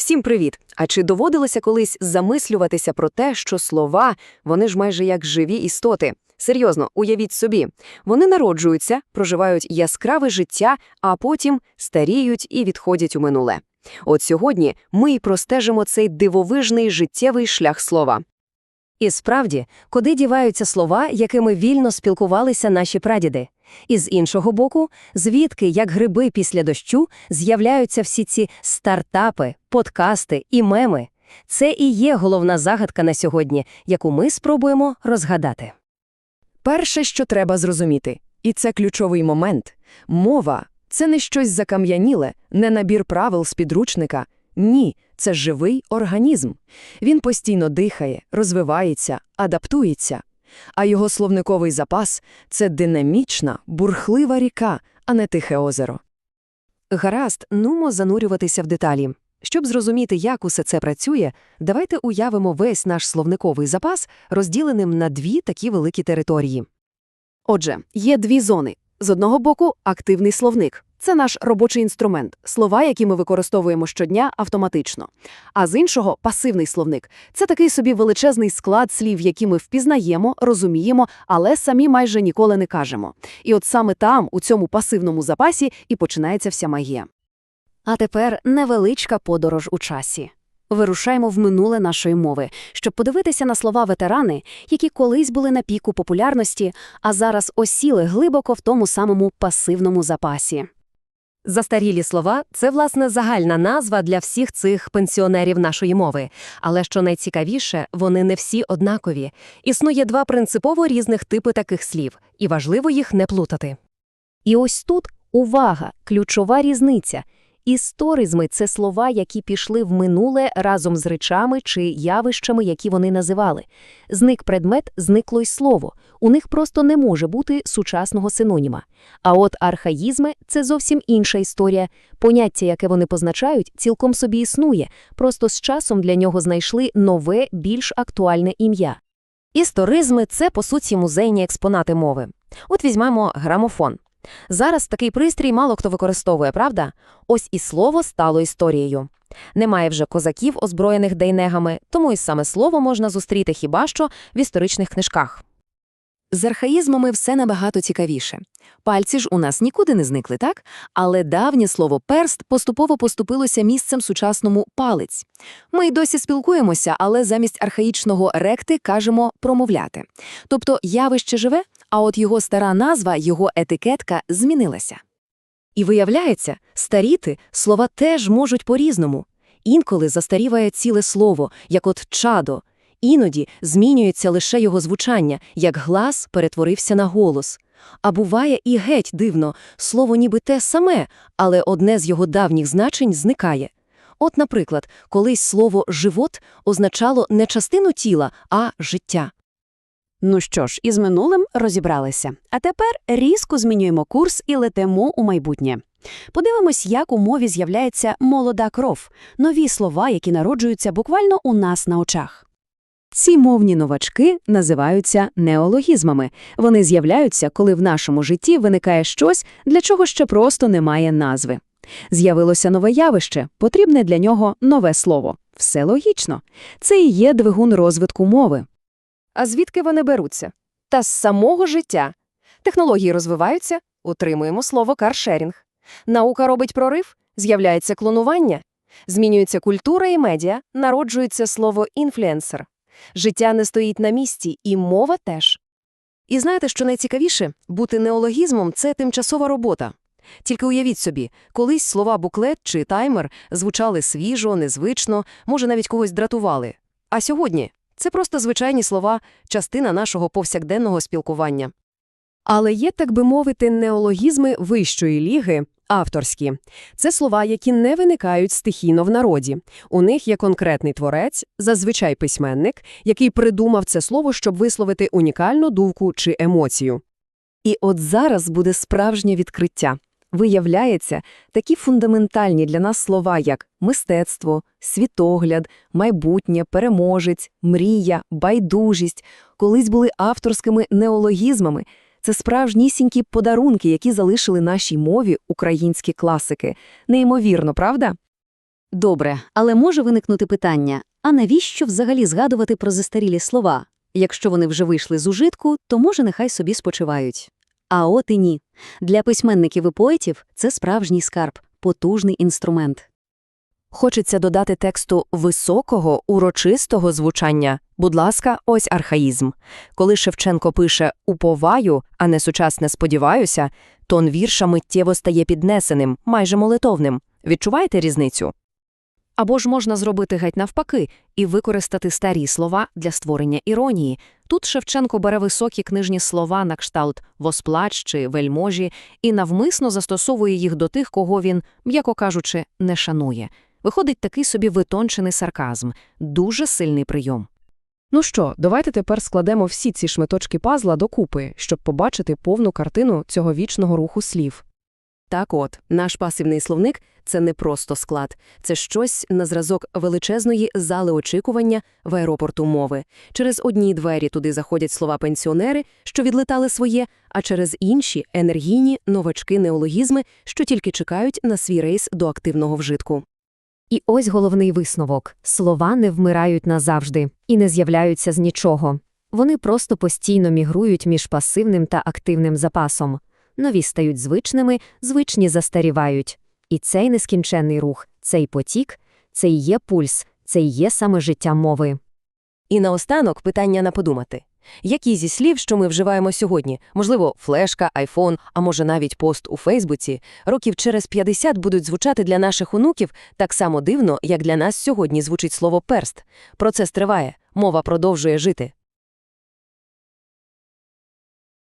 Всім привіт! А чи доводилося колись замислюватися про те, що слова, вони ж майже як живі істоти? Серйозно, уявіть собі, вони народжуються, проживають яскраве життя, а потім старіють і відходять у минуле. От сьогодні ми й простежимо цей дивовижний життєвий шлях слова. І справді, куди діваються слова, якими вільно спілкувалися наші прадіди? І з іншого боку, звідки, як гриби після дощу, з'являються всі ці стартапи, подкасти і меми? Це і є головна загадка на сьогодні, яку ми спробуємо розгадати. Перше, що треба зрозуміти, і це ключовий момент – мова – це не щось закам'яніле, не набір правил з підручника. Ні, це живий організм. Він постійно дихає, розвивається, адаптується. А його словниковий запас – це динамічна, бурхлива ріка, а не тихе озеро. Гаразд, нумо занурюватися в деталі. Щоб зрозуміти, як усе це працює, давайте уявимо весь наш словниковий запас розділеним на дві такі великі території. Отже, є дві зони. З одного боку – активний словник. Це наш робочий інструмент, слова, які ми використовуємо щодня автоматично. А з іншого – пасивний словник. Це такий собі величезний склад слів, які ми впізнаємо, розуміємо, але самі майже ніколи не кажемо. І от саме там, у цьому пасивному запасі, і починається вся магія. А тепер невеличка подорож у часі. Вирушаємо в минуле нашої мови, щоб подивитися на слова ветерани, які колись були на піку популярності, а зараз осіли глибоко в тому самому пасивному запасі. Застарілі слова це, власне, загальна назва для всіх цих пенсіонерів нашої мови. Але що найцікавіше, вони не всі однакові. Існує два принципово різних типи таких слів, і важливо їх не плутати. І ось тут увага, ключова різниця. Історизми – це слова, які пішли в минуле разом з речами чи явищами, які вони називали. Зник предмет, зникло й слово. У них просто не може бути сучасного синоніма. А от архаїзми – це зовсім інша історія. Поняття, яке вони позначають, цілком собі існує, просто з часом для нього знайшли нове, більш актуальне ім'я. Історизми – це, по суті, музейні експонати мови. От візьмемо грамофон. Зараз такий пристрій мало хто використовує, правда? Ось і слово стало історією. Немає вже козаків, озброєних дейнегами, тому і саме слово можна зустріти хіба що в історичних книжках. З архаїзмами все набагато цікавіше. Пальці ж у нас нікуди не зникли, так? Але давнє слово «перст» поступово поступилося місцем сучасному «палець». Ми й досі спілкуємося, але замість архаїчного «ректи» кажемо «промовляти». Тобто явище живе, а от його стара назва, його етикетка змінилася. І виявляється, старіти слова теж можуть по-різному. Інколи застаріває ціле слово, як от «чадо», Іноді змінюється лише його звучання, як глас перетворився на голос. А буває і геть дивно, слово ніби те саме, але одне з його давніх значень зникає. От, наприклад, колись слово «живот» означало не частину тіла, а життя. Ну що ж, із минулим розібралися. А тепер різко змінюємо курс і летимо у майбутнє. Подивимось, як у мові з'являється молода кров, нові слова, які народжуються буквально у нас на очах. Ці мовні новачки називаються неологізмами. Вони з'являються, коли в нашому житті виникає щось, для чого ще просто немає назви. З'явилося нове явище, потрібне для нього нове слово. Все логічно. Це і є двигун розвитку мови. А звідки вони беруться? Та з самого життя. Технології розвиваються, утримуємо слово каршерінг. Наука робить прорив, з'являється клонування. Змінюється культура і медіа, народжується слово інфлюенсер. Життя не стоїть на місці, і мова теж. І знаєте, що найцікавіше? Бути неологізмом – це тимчасова робота. Тільки уявіть собі, колись слова буклет чи таймер звучали свіжо, незвично, може, навіть когось дратували. А сьогодні це просто звичайні слова, частина нашого повсякденного спілкування. Але є, так би мовити, неологізми вищої ліги, авторські. Це слова, які не виникають стихійно в народі. У них є конкретний творець, зазвичай письменник, який придумав це слово, щоб висловити унікальну думку чи емоцію. І от зараз буде справжнє відкриття. Виявляється, такі фундаментальні для нас слова, як мистецтво, світогляд, майбутнє, переможець, мрія, байдужість, колись були авторськими неологізмами. Це справжнісінькі подарунки, які залишили нашій мові українські класики. Неймовірно, правда? Добре, але може виникнути питання, а навіщо взагалі згадувати про застарілі слова? Якщо вони вже вийшли з ужитку, то може нехай собі спочивають. А от і ні. Для письменників і поетів це справжній скарб, потужний інструмент. Хочеться додати тексту високого, урочистого звучання. Будь ласка, ось архаїзм. Коли Шевченко пише «уповаю», а не сучасне «сподіваюся», тон вірша миттєво стає піднесеним, майже молитовним. Відчуваєте різницю? Або ж можна зробити геть навпаки і використати старі слова для створення іронії. Тут Шевченко бере високі книжні слова на кшталт «восплач» чи «вельможі» і навмисно застосовує їх до тих, кого він, м'яко кажучи, не шанує. Виходить такий собі витончений сарказм, дуже сильний прийом. Ну що, давайте тепер складемо всі ці шматочки пазла докупи, щоб побачити повну картину цього вічного руху слів. Так от, наш пасивний словник – це не просто склад, це щось на зразок величезної зали очікування в аеропорту мови. Через одні двері туди заходять слова пенсіонери, що відлетали своє, а через інші – енергійні новачки-неологізми, що тільки чекають на свій рейс до активного вжитку. І ось головний висновок. Слова не вмирають назавжди і не з'являються з нічого. Вони просто постійно мігрують між пасивним та активним запасом. Нові стають звичними, звичні застарівають. І цей нескінченний рух, цей потік – це і є пульс, це і є саме життя мови. І наостанок питання на подумати. Які зі слів, що ми вживаємо сьогодні, можливо, флешка, айфон, а може навіть пост у Фейсбуці, років через 50 будуть звучати для наших онуків так само дивно, як для нас сьогодні звучить слово «перст». Процес триває, мова продовжує жити.